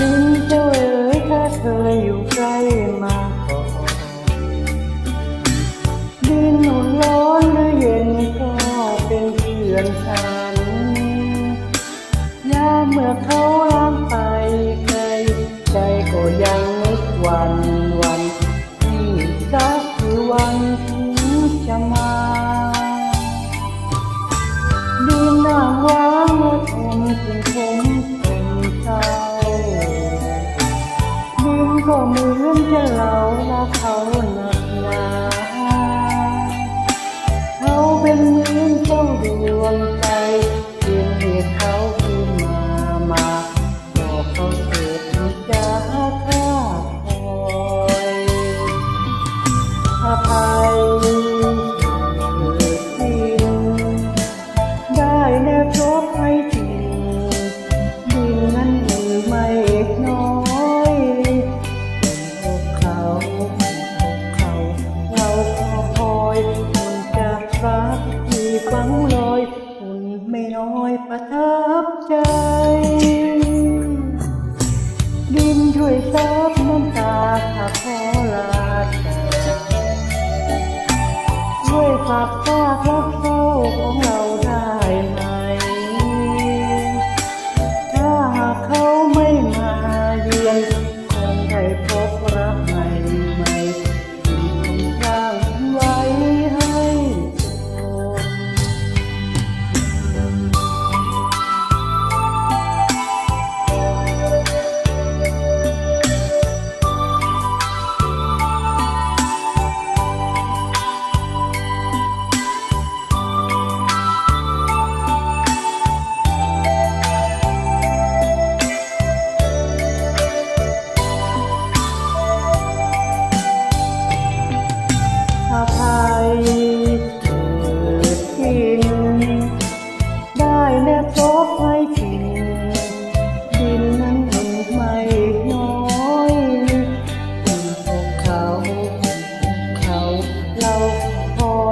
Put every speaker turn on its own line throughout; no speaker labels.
ดินเจ้าเอ๋ยข้าเคยอยู่ใกล้มาก่อนดินหนุนร้อนหรือเย็นก็เป็นเพื่อนกัน ก็เหมือนจะเล่าลาเขาหนักหนาเขาเป็นเหมือนเจ้าดวงใจเพียงเหตุเขาขึ้นมามาบอกเขาเถิดจะฆ่าคอยอภัยเฝังลอยคุณไม่น้อยประทับใจ ดินช่วยซับน้ำตาข้าขอลาจากช่วยฝากซากรักเศร้าของเรา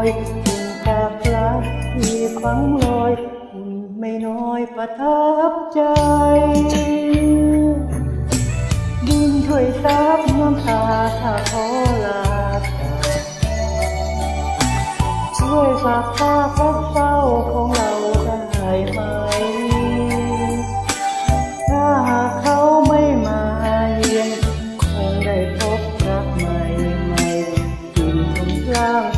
ถึงตาปลาที่ฟังลอยไม่น้อยประทับใจดินถ้วยซับน้ำตาถ้าขอลาช่วยฝากภาพรักเศร้าของเราได้ไหม ถ้าหากเขาไม่มาเยี่ยมคงได้พบรักใหม่ใหม่กินคนร่าง